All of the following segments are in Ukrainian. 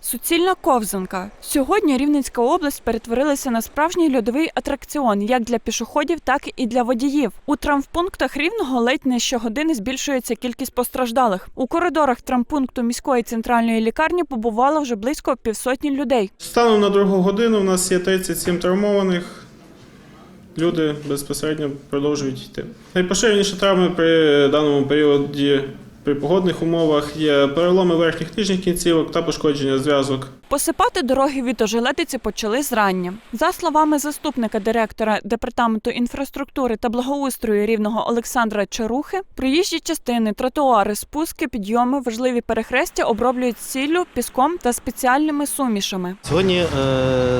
Суцільна ковзанка. Сьогодні Рівненська область перетворилася на справжній льодовий атракціон як для пішоходів, так і для водіїв. У травмпунктах рівного ледь не щогодини збільшується кількість постраждалих. У коридорах травмпункту міської центральної лікарні побувало вже близько півсотні людей. Станом на другу годину у нас є 37 травмованих. Люди безпосередньо продовжують йти. Найпоширеніші травми при даному періоді при погодних умовах є переломи верхніх нижніх кінцівок та пошкодження зв'язок. Посипати дороги від ожеледиці почали зрання. За словами заступника директора департаменту інфраструктури та благоустрою рівного Олександра Чарухи, проїжджі частини, тротуари, спуски, підйоми, важливі перехрестя оброблюють сіллю, піском та спеціальними сумішами. Сьогодні е,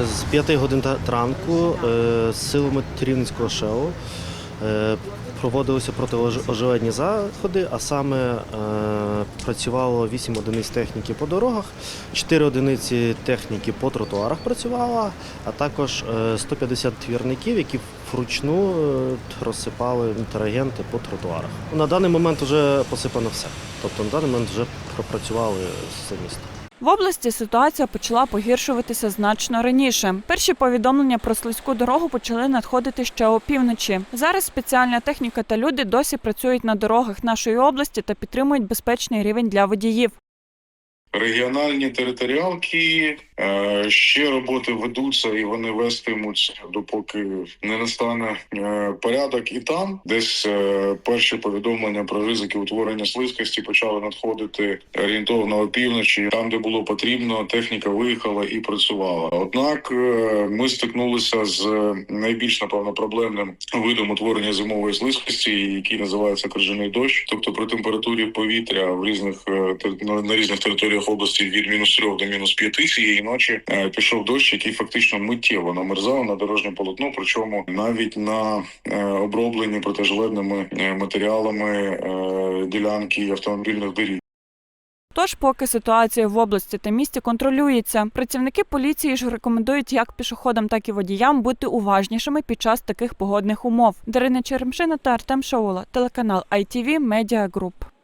з 5 годин ранку е, з силами Рівненського ШЕО проводилися протиожеледні заходи, а саме е, працювало 8 одиниць техніки по дорогах, 4 одиниці техніки по тротуарах працювало, а також е, 150 твірників, які вручну е, розсипали інтерагенти по тротуарах. На даний момент вже посипано все. Тобто на даний момент вже пропрацювали все місто. В області ситуація почала погіршуватися значно раніше. Перші повідомлення про слизьку дорогу почали надходити ще опівночі. Зараз спеціальна техніка та люди досі працюють на дорогах нашої області та підтримують безпечний рівень для водіїв. Регіональні територіалки е, ще роботи ведуться і вони вестимуться, допоки не настане е, порядок. І там десь е, перші повідомлення про ризики утворення слизькості почали надходити орієнтовно опівночі. Там, де було потрібно, техніка виїхала і працювала. Однак ми стикнулися з найбільш напевно проблемним видом утворення зимової слизькості, який називається крижаний дощ. Тобто при температурі повітря в різних на різних територіях області від мінус 3 до мінус 5 цієї ночі е, пішов дощ, який фактично миттєво намерзав на дорожнє полотно. Причому навіть на е, оброблені протижеледними е, матеріалами ділянки автомобільних доріг. Тож, поки ситуація в області та місті контролюється, працівники поліції ж рекомендують як пішоходам, так і водіям бути уважнішими під час таких погодних умов. Дарина Черемшина та Артем Шаула, телеканал ITV Media Group.